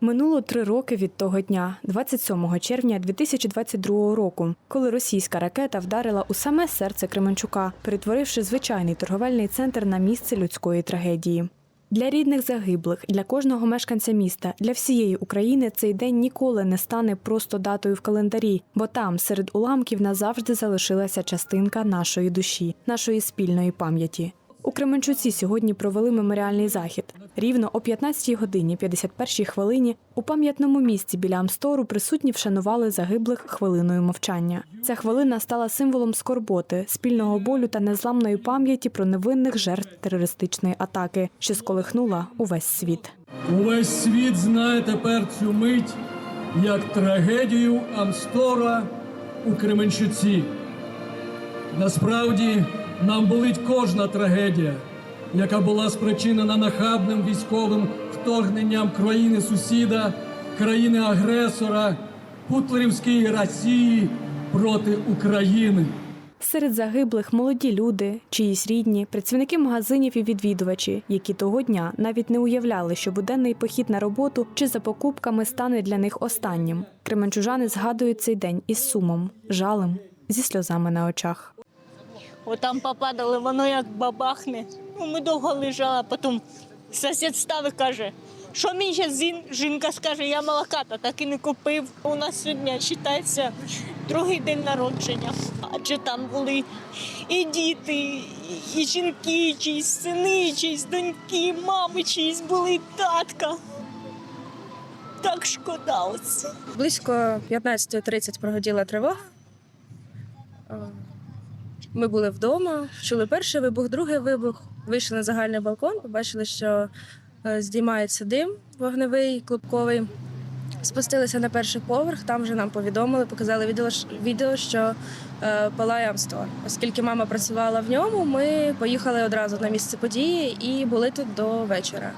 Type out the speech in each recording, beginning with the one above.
Минуло три роки від того дня, 27 червня 2022 року, коли російська ракета вдарила у саме серце Кременчука, перетворивши звичайний торговельний центр на місце людської трагедії. Для рідних загиблих, для кожного мешканця міста, для всієї України цей день ніколи не стане просто датою в календарі, бо там, серед уламків, назавжди залишилася частинка нашої душі, нашої спільної пам'яті. У Кременчуці сьогодні провели меморіальний захід. Рівно о 15 годині 51 хвилині у пам'ятному місці біля Амстору присутні вшанували загиблих хвилиною мовчання. Ця хвилина стала символом скорботи, спільного болю та незламної пам'яті про невинних жертв терористичної атаки, що сколихнула увесь світ. Увесь світ знає тепер цю мить як трагедію Амстора у Кременчуці. Насправді нам болить кожна трагедія, яка була спричинена нахабним військовим вторгненням країни сусіда, країни-агресора, Путлерівської Росії проти України. Серед загиблих молоді люди, чиїсь рідні, працівники магазинів і відвідувачі, які того дня навіть не уявляли, що буденний похід на роботу чи за покупками стане для них останнім. Кременчужани згадують цей день із сумом, жалем, зі сльозами на очах. Отам попадали, воно як бабахне. Ну, ми довго лежали, а потім сусід став і каже, що мені зараз жінка скаже, я молока та так і не купив. У нас сьогодні вважається другий день народження. Адже там були і діти, і жінки, чиїсь сини, чиїсь доньки, мами чиїсь були, і татка. Так шкода. Близько 15.30 прогоділа тривога. Ми були вдома, чули перший вибух, другий вибух. Вийшли на загальний балкон, побачили, що е, здіймається дим вогневий, клубковий. Спустилися на перший поверх, там вже нам повідомили, показали відео що е, палає Амстор. Оскільки мама працювала в ньому, ми поїхали одразу на місце події і були тут до вечора.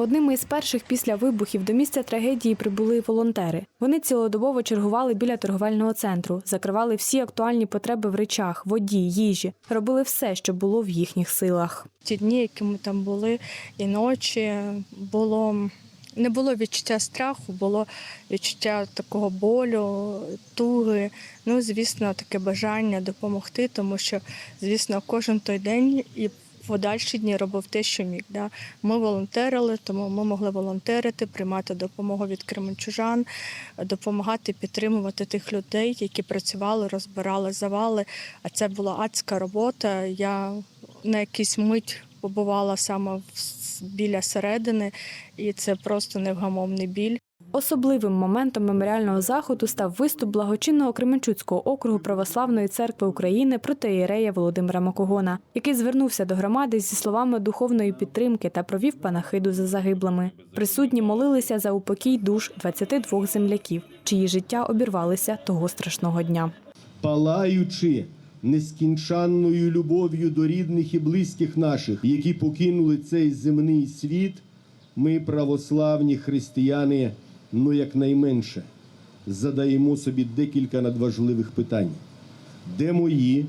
Одними із перших після вибухів до місця трагедії прибули волонтери. Вони цілодобово чергували біля торговельного центру, закривали всі актуальні потреби в речах, воді, їжі, робили все, що було в їхніх силах. ті дні, які ми там були, і ночі було не було відчуття страху, було відчуття такого болю, туги. Ну, звісно, таке бажання допомогти, тому що, звісно, кожен той день і подальші дні робив те, що міг. Да? Ми волонтерили, тому ми могли волонтерити, приймати допомогу від кременчужан, допомагати підтримувати тих людей, які працювали, розбирали завали. А це була адська робота. Я на якийсь мить побувала саме біля середини, і це просто невгамовний біль. Особливим моментом меморіального заходу став виступ благочинного Кременчуцького округу Православної церкви України протоієрея Володимира Макогона, який звернувся до громади зі словами духовної підтримки та провів панахиду за загиблими. Присутні молилися за упокій душ 22 земляків, чиї життя обірвалися того страшного дня. палаючи нескінчанною любов'ю до рідних і близьких наших, які покинули цей земний світ, ми, православні християни, ну якнайменше, задаємо собі декілька надважливих питань. Де мої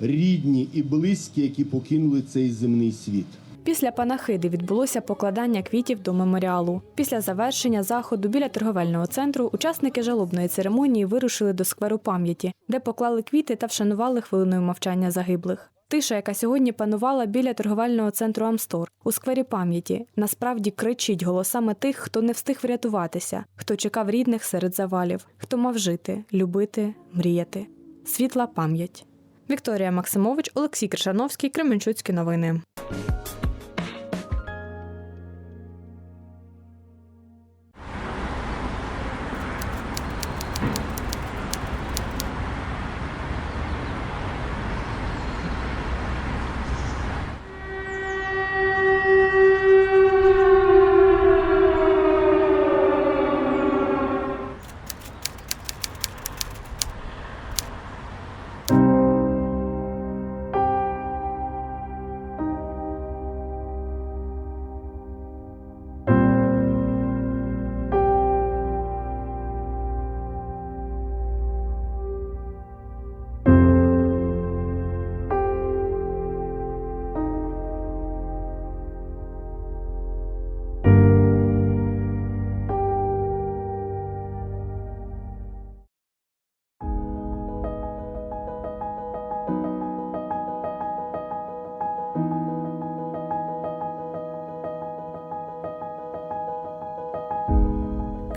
рідні і близькі, які покинули цей земний світ? Після панахиди відбулося покладання квітів до меморіалу. Після завершення заходу біля торговельного центру учасники жалобної церемонії вирушили до скверу пам'яті, де поклали квіти та вшанували хвилиною мовчання загиблих. Тиша, яка сьогодні панувала біля торговельного центру Амстор у сквері пам'яті, насправді кричить голосами тих, хто не встиг врятуватися, хто чекав рідних серед завалів, хто мав жити, любити, мріяти. Світла пам'ять. Вікторія Максимович, Олексій Кришановський, Кременчуцькі новини.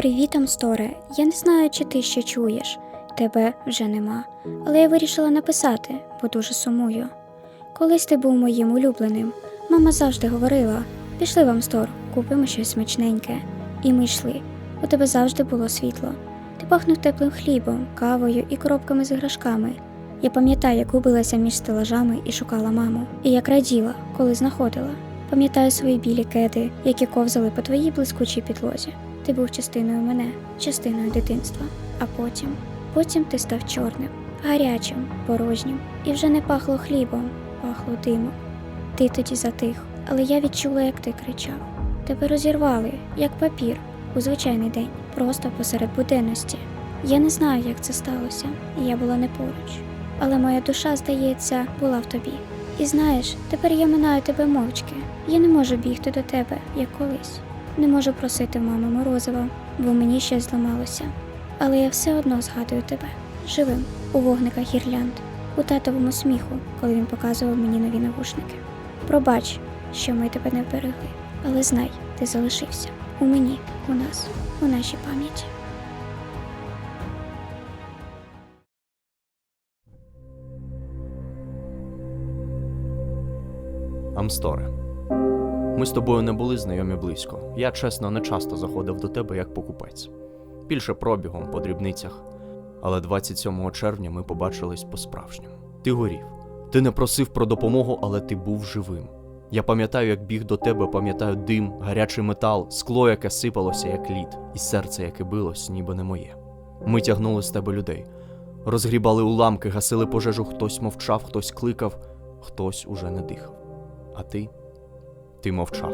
Привіт, Амсторе. Я не знаю, чи ти ще чуєш. Тебе вже нема. Але я вирішила написати, бо дуже сумую. Колись ти був моїм улюбленим. Мама завжди говорила: пішли в Амстор, купимо щось смачненьке. І ми йшли. У тебе завжди було світло. Ти пахнув теплим хлібом, кавою і коробками з іграшками. Я пам'ятаю, як губилася між стелажами і шукала маму, і як раділа, коли знаходила. Пам'ятаю свої білі кеди, які ковзали по твоїй блискучій підлозі. Ти був частиною мене, частиною дитинства. А потім, потім ти став чорним, гарячим, порожнім, і вже не пахло хлібом, пахло димом. Ти тоді затих, але я відчула, як ти кричав. Тебе розірвали, як папір, у звичайний день, просто посеред буденності. Я не знаю, як це сталося, і я була не поруч. Але моя душа, здається, була в тобі. І знаєш, тепер я минаю тебе мовчки. Я не можу бігти до тебе, як колись. Не можу просити мами морозива, бо мені щось зламалося. Але я все одно згадую тебе живим у вогниках гірлянд, у татовому сміху, коли він показував мені нові навушники. Пробач, що ми тебе не вберегли, але знай, ти залишився у мені, у нас, у нашій пам'яті. Амсторе. Ми з тобою не були знайомі близько. Я, чесно, не часто заходив до тебе як покупець. Більше пробігом по дрібницях. Але 27 червня ми побачились по-справжньому. Ти горів. Ти не просив про допомогу, але ти був живим. Я пам'ятаю, як біг до тебе, пам'ятаю дим, гарячий метал, скло, яке сипалося, як лід, і серце, яке билось, ніби не моє. Ми тягнули з тебе людей, розгрібали уламки, гасили пожежу, хтось мовчав, хтось кликав, хтось уже не дихав. А ти? Ти мовчав.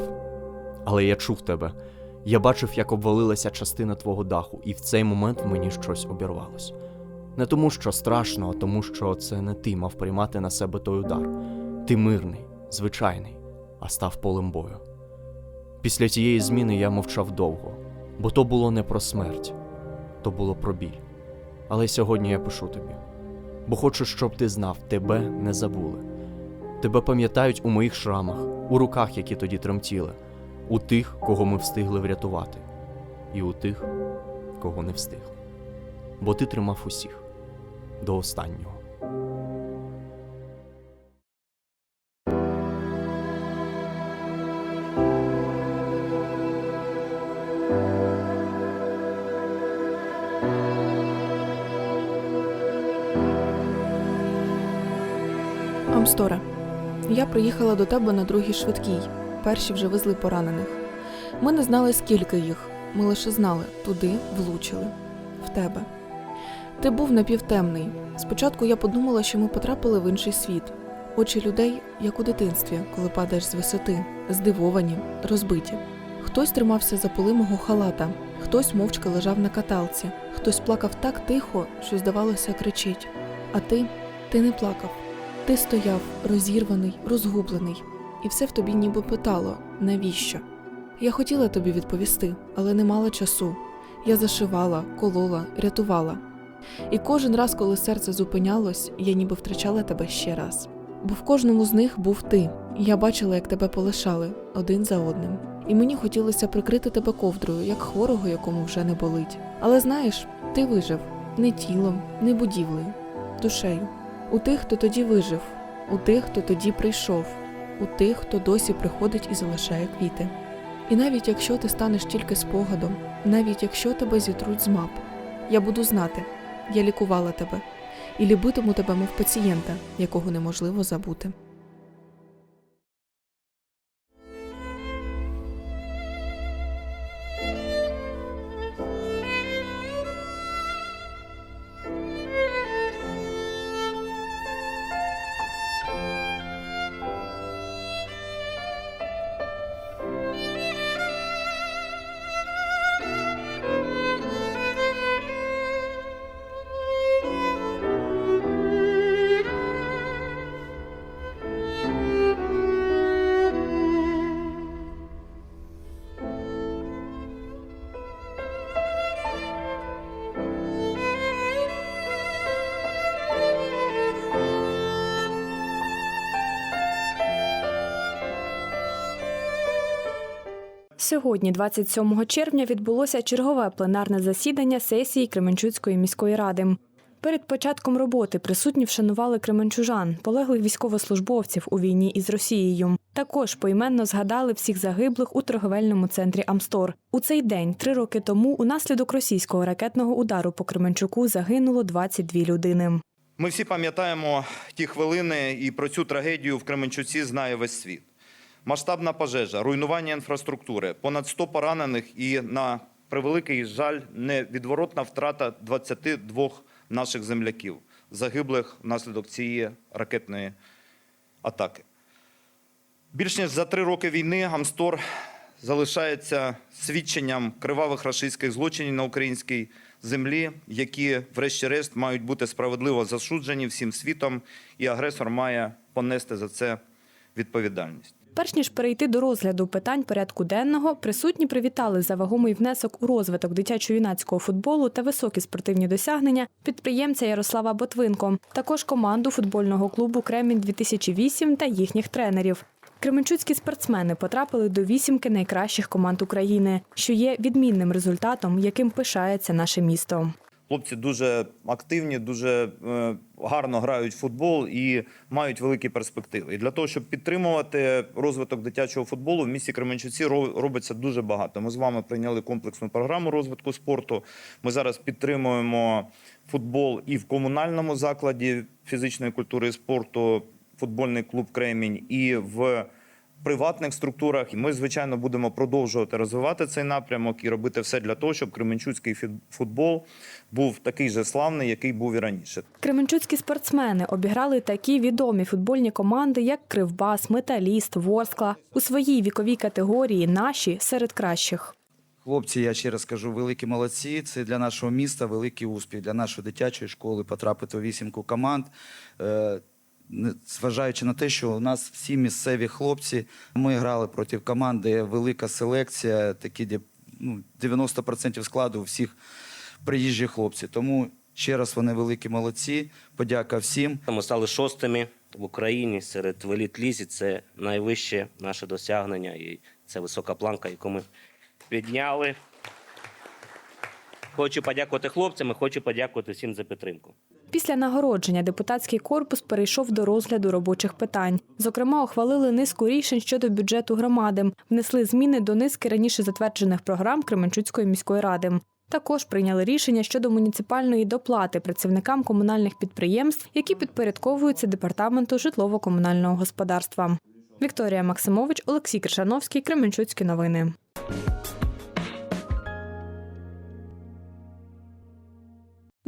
Але я чув тебе. Я бачив, як обвалилася частина твого даху, і в цей момент мені щось обірвалось. Не тому, що страшно, а тому, що це не ти мав приймати на себе той удар. Ти мирний, звичайний, а став полем бою. Після тієї зміни я мовчав довго, бо то було не про смерть, то було про біль. Але сьогодні я пишу тобі, бо хочу, щоб ти знав, тебе не забули. Тебе пам'ятають у моїх шрамах, у руках, які тоді тремтіли, у тих, кого ми встигли врятувати, і у тих, кого не встигли. Бо ти тримав усіх до останнього. Амсторе, я приїхала до тебе на другій швидкій. Перші вже везли поранених. Ми не знали, скільки їх. Ми лише знали, туди влучили. В тебе. Ти був напівтемний. Спочатку я подумала, що ми потрапили в інший світ. Очі людей, як у дитинстві, коли падаєш з висоти, здивовані, розбиті. Хтось тримався за поли мого халата, хтось мовчки лежав на каталці, хтось плакав так тихо, що, здавалося, кричить. А ти, ти не плакав. Ти стояв розірваний, розгублений, і все в тобі ніби питало навіщо? Я хотіла тобі відповісти, але не мала часу. Я зашивала, колола, рятувала. І кожен раз, коли серце зупинялось, я ніби втрачала тебе ще раз. Бо в кожному з них був ти, і я бачила, як тебе полишали один за одним. І мені хотілося прикрити тебе ковдрою, як хворого, якому вже не болить. Але знаєш, ти вижив не тілом, не будівлею, душею. У тих, хто тоді вижив, у тих, хто тоді прийшов, у тих, хто досі приходить і залишає квіти. І навіть якщо ти станеш тільки спогадом, навіть якщо тебе зітруть з мап, я буду знати, я лікувала тебе і любитиму тебе, мов пацієнта, якого неможливо забути. Сьогодні, 27 червня, відбулося чергове пленарне засідання сесії Кременчуцької міської ради. Перед початком роботи присутні вшанували кременчужан, полеглих військовослужбовців у війні із Росією. Також поіменно згадали всіх загиблих у торговельному центрі Амстор. У цей день, три роки тому, унаслідок російського ракетного удару по Кременчуку загинуло 22 людини. Ми всі пам'ятаємо ті хвилини, і про цю трагедію в Кременчуці знає весь світ. Масштабна пожежа, руйнування інфраструктури, понад 100 поранених і, на превеликий жаль, невідворотна втрата 22 наших земляків, загиблих внаслідок цієї ракетної атаки. Більш ніж за три роки війни Амстор залишається свідченням кривавих рашистських злочинів на українській землі, які, врешті-решт, мають бути справедливо засуджені всім світом, і агресор має понести за це відповідальність. Перш ніж перейти до розгляду питань порядку денного, присутні привітали за вагомий внесок у розвиток дитячо-юнацького футболу та високі спортивні досягнення підприємця Ярослава Ботвинко, також команду футбольного клубу Кремінь 2008 та їхніх тренерів. Кременчуцькі спортсмени потрапили до вісімки найкращих команд України, що є відмінним результатом, яким пишається наше місто. Хлопці дуже активні, дуже е, гарно грають в футбол і мають великі перспективи. І для того, щоб підтримувати розвиток дитячого футболу, в місті Кременчуці робиться дуже багато. Ми з вами прийняли комплексну програму розвитку спорту. Ми зараз підтримуємо футбол і в комунальному закладі фізичної культури і спорту, футбольний клуб Кремінь, і в приватних структурах. І ми, звичайно, будемо продовжувати розвивати цей напрямок і робити все для того, щоб кременчуцький футбол був такий же славний, який був і раніше. Кременчуцькі спортсмени обіграли такі відомі футбольні команди, як Кривбас, Металіст, Ворскла. У своїй віковій категорії наші серед кращих. Хлопці, я ще раз кажу, великі молодці. Це для нашого міста великий успіх, для нашої дитячої школи потрапити у вісімку команд. Зважаючи на те, що у нас всі місцеві хлопці, ми грали проти команди, велика селекція, такі де ну, 90% складу всіх приїжджі хлопці. Тому ще раз вони великі молодці. Подяка всім. Ми стали шостими в Україні серед в еліт-лізі. Це найвище наше досягнення, і це висока планка, яку ми підняли. Хочу подякувати хлопцям і хочу подякувати всім за підтримку. Після нагородження депутатський корпус перейшов до розгляду робочих питань. Зокрема, ухвалили низку рішень щодо бюджету громади, внесли зміни до низки раніше затверджених програм Кременчуцької міської ради. Також прийняли рішення щодо муніципальної доплати працівникам комунальних підприємств, які підпорядковуються департаменту житлово-комунального господарства. Вікторія Максимович, Олексій Кришановський, Кременчуцькі новини. –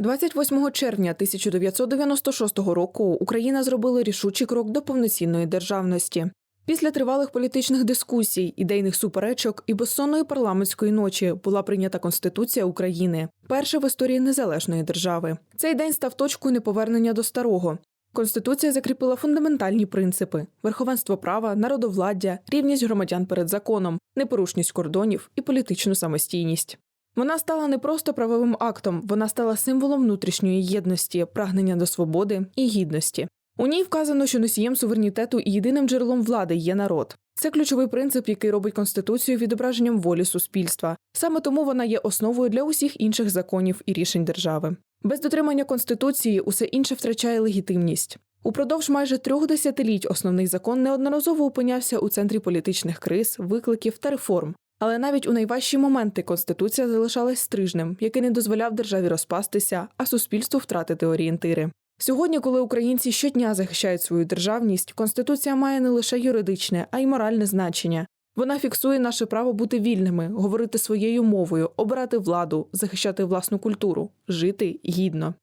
28 червня 1996 року Україна зробила рішучий крок до повноцінної державності. Після тривалих політичних дискусій, ідейних суперечок і безсонної парламентської ночі була прийнята Конституція України, перша в історії незалежної держави. Цей день став точкою неповернення до старого. Конституція закріпила фундаментальні принципи: верховенство права, народовладдя, рівність громадян перед законом, непорушність кордонів і політичну самостійність. Вона стала не просто правовим актом, вона стала символом внутрішньої єдності, прагнення до свободи і гідності. У ній вказано, що носієм суверенітету і єдиним джерелом влади є народ. Це ключовий принцип, який робить конституцію відображенням волі суспільства. Саме тому вона є основою для усіх інших законів і рішень держави. Без дотримання конституції усе інше втрачає легітимність. Упродовж майже трьох десятиліть основний закон неодноразово опинявся у центрі політичних криз, викликів та реформ. Але навіть у найважчі моменти конституція залишалась стрижнем, який не дозволяв державі розпастися, а суспільству втратити орієнтири. Сьогодні, коли українці щодня захищають свою державність, конституція має не лише юридичне, а й моральне значення. Вона фіксує наше право бути вільними, говорити своєю мовою, обирати владу, захищати власну культуру, жити гідно.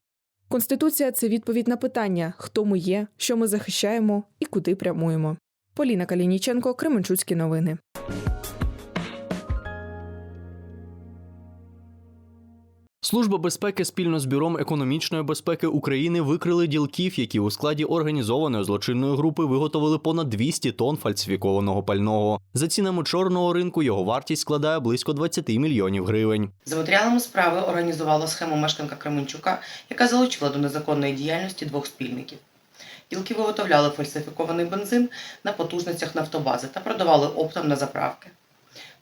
Конституція це відповідь на питання, хто ми є, що ми захищаємо і куди прямуємо. Поліна Калініченко, Кременчуцькі новини. Служба безпеки спільно з бюром економічної безпеки України викрили ділків, які у складі організованої злочинної групи виготовили понад 200 тонн фальсифікованого пального. За цінами чорного ринку його вартість складає близько 20 мільйонів гривень. За матеріалами справи організувала схему мешканка Кременчука, яка залучила до незаконної діяльності двох спільників. Ділки виготовляли фальсифікований бензин на потужностях нафтобази та продавали оптом на заправки.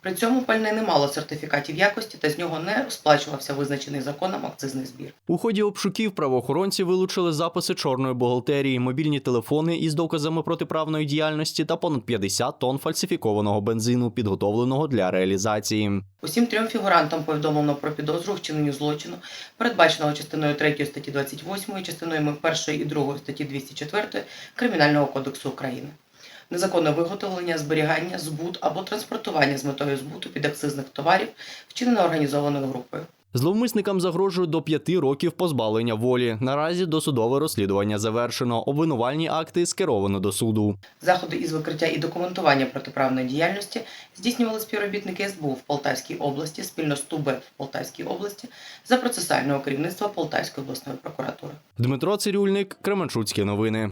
При цьому пальне не мало сертифікатів якості та з нього не сплачувався визначений законом акцизний збір. У ході обшуків правоохоронці вилучили записи чорної бухгалтерії, мобільні телефони із доказами протиправної діяльності та понад 50 тонн фальсифікованого бензину, підготовленого для реалізації. Усім трьом фігурантам повідомлено про підозру у вчиненні злочину, передбаченого частиною 3 статті 28, частиною 1 і 2 статті 204 Кримінального кодексу України. Незаконне виготовлення, зберігання, збут або транспортування з метою збуту підакцизних товарів, вчинено організованою групою. Зловмисникам загрожує до п'яти років позбавлення волі. Наразі досудове розслідування завершено. Обвинувальні акти скеровано до суду. Заходи із викриття і документування протиправної діяльності здійснювали співробітники СБУ в Полтавській області спільно з ТУБ в Полтавській області за процесуального керівництва Полтавської обласної прокуратури. Дмитро Цирюльник, Кременчуцькі новини.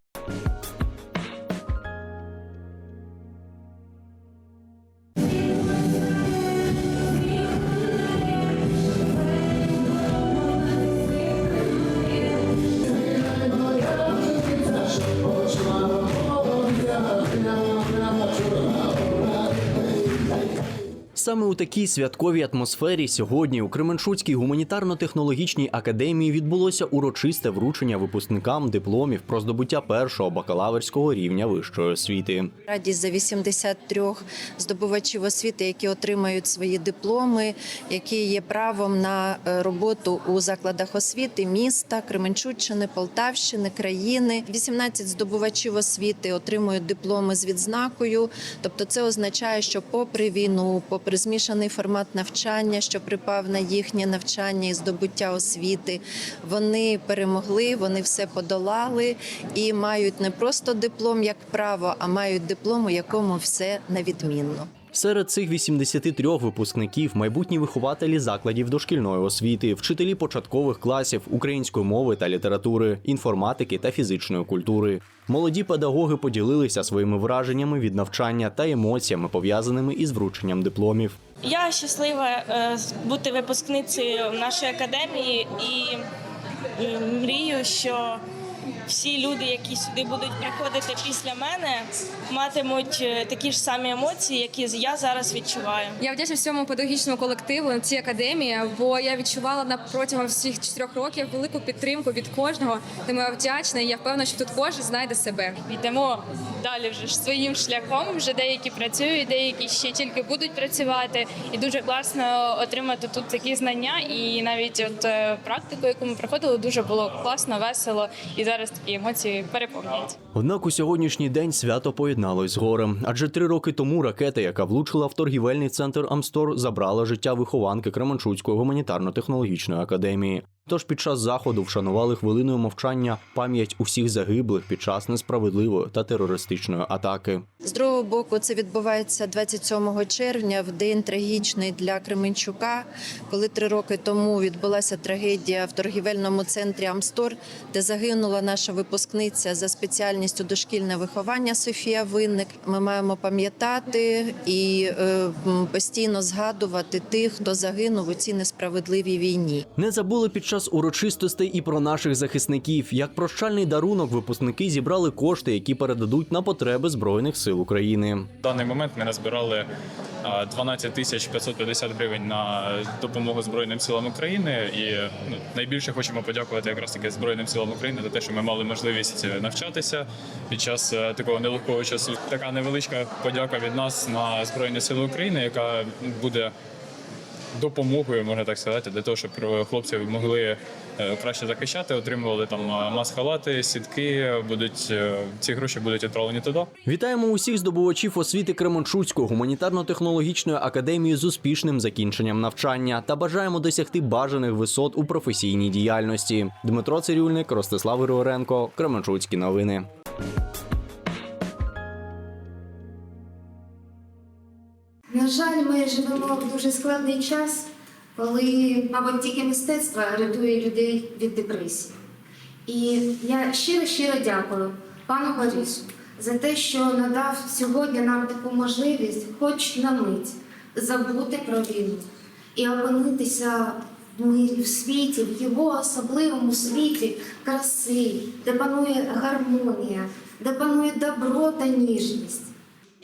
Такій святковій атмосфері сьогодні у Кременчуцькій гуманітарно-технологічній академії відбулося урочисте вручення випускникам дипломів про здобуття першого бакалаврського рівня вищої освіти. Радість за 83 здобувачів освіти, які отримають свої дипломи, які є правом на е, роботу у закладах освіти міста, Кременчуччини, Полтавщини, країни. 18 здобувачів освіти отримують дипломи з відзнакою. Тобто, це означає, що попри війну, попри змішаний формат навчання, що припав на їхнє навчання і здобуття освіти, вони перемогли, вони все подолали і мають не просто диплом як право, а мають диплом, у якому все на відмінно. Серед цих 83 випускників майбутні вихователі закладів дошкільної освіти, вчителі початкових класів української мови та літератури, інформатики та фізичної культури. Молоді педагоги поділилися своїми враженнями від навчання та емоціями, пов'язаними із врученням дипломів. Я щаслива е, бути випускницею нашої академії і мрію, що всі люди, які сюди будуть приходити після мене, матимуть е, такі ж самі емоції, які я зараз відчуваю. Я вдячна всьому педагогічному колективу цій академії, бо я відчувала на протягом всіх чотирьох років велику підтримку від кожного. Тому я вдячна і я впевнена, що тут кожен знайде себе. Йдемо далі вже ж своїм шляхом. Вже деякі працюють, деякі ще тільки будуть працювати. І дуже класно отримати тут такі знання. І навіть от е, практику, яку ми проходили, дуже було класно, весело. І зараз такі емоції переповнюють. Однак у сьогоднішній день свято поєдналось з горем, адже три роки тому ракета, яка влучила в торгівельний центр Амстор, забрала життя вихованки Кременчуцької гуманітарно-технологічної академії. Тож під час заходу вшанували хвилиною мовчання пам'ять усіх загиблих під час несправедливої та терористичної атаки. З другого боку, це відбувається 27 червня, в день трагічний для Кременчука, коли три роки тому відбулася трагедія в торгівельному центрі Амстор, де загинула наша випускниця за спеціальністю дошкільне виховання Софія Винник. Ми маємо пам'ятати і е, постійно згадувати тих, хто загинув у цій несправедливій війні. Не забули під час урочистостей і про наших захисників. Як прощальний дарунок, випускники зібрали кошти, які передадуть на потреби збройних сил України. В даний момент ми назбирали а, 12 тисяч 550 гривень на допомогу Збройним силам України. І ну, найбільше хочемо подякувати якраз таки Збройним силам України за те, що ми мали можливість навчатися під час е, такого нелегкого часу. Така невеличка подяка від нас на Збройні Сили України, яка буде допомогою, можна так сказати, для того, щоб хлопці могли е, краще захищати, отримували там е, мас-халати, сітки. Будуть е, ці гроші будуть відправлені туди. Вітаємо усіх здобувачів освіти Кременчуцької гуманітарно-технологічної академії з успішним закінченням навчання та бажаємо досягти бажаних висот у професійній діяльності. Дмитро Цирюльник, Ростислав Григоренко, Кременчуцькі новини. На жаль, ми живемо в дуже складний час, коли, мабуть, тільки мистецтво рятує людей від депресії. І я щиро-щиро дякую пану Борису за те, що надав сьогодні нам таку можливість, хоч на мить, забути про війну і опинитися в мирі в світі, в його особливому світі краси, де панує гармонія, де панує добро та ніжність.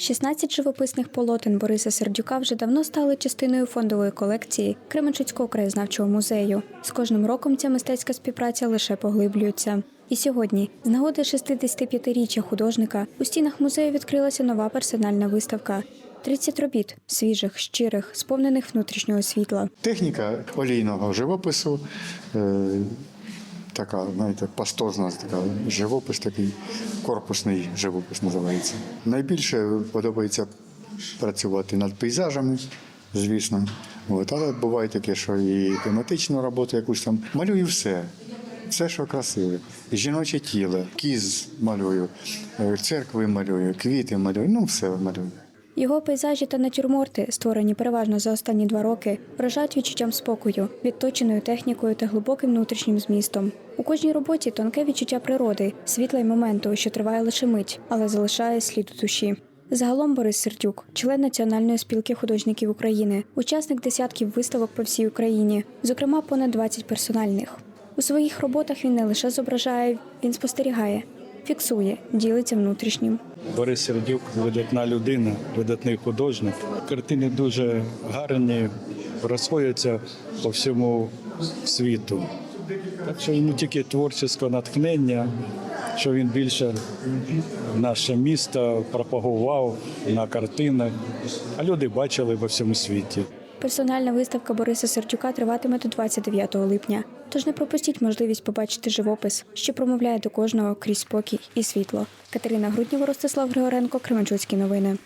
16 живописних полотен Бориса Сердюка вже давно стали частиною фондової колекції Кременчуцького краєзнавчого музею. З кожним роком ця мистецька співпраця лише поглиблюється. І сьогодні, з нагоди 65-річчя художника, у стінах музею відкрилася нова персональна виставка. 30 робіт свіжих, щирих, сповнених внутрішнього світла. Техніка олійного живопису, е, така, знаєте, пастозна така живопис, такий корпусний живопис називається. Найбільше подобається працювати над пейзажами, звісно. От, але буває таке, що і тематичну роботу якусь там малюю все. Все, що красиве. Жіноче тіло, кіз малюю, е, церкви малюю, квіти малюю, ну все малюю. Його пейзажі та натюрморти, створені переважно за останні два роки, вражають відчуттям спокою, відточеною технікою та глибоким внутрішнім змістом. У кожній роботі тонке відчуття природи, світла й моменту, що триває лише мить, але залишає слід у душі. Загалом Борис Сердюк, член Національної спілки художників України, учасник десятків виставок по всій Україні, зокрема понад 20 персональних. У своїх роботах він не лише зображає, він спостерігає, фіксує, ділиться внутрішнім. Борис Сердюк видатна людина, видатний художник. Картини дуже гарні, розходяться по всьому світу. Так що йому тільки творче натхнення, що він більше наше місто пропагував на картинах, а люди бачили по всьому світі. Персональна виставка Бориса Сердюка триватиме до 29 липня. Тож не пропустіть можливість побачити живопис, що промовляє до кожного крізь спокій і світло. Катерина Груднєва, Ростислав Григоренко, Кременчуцькі новини.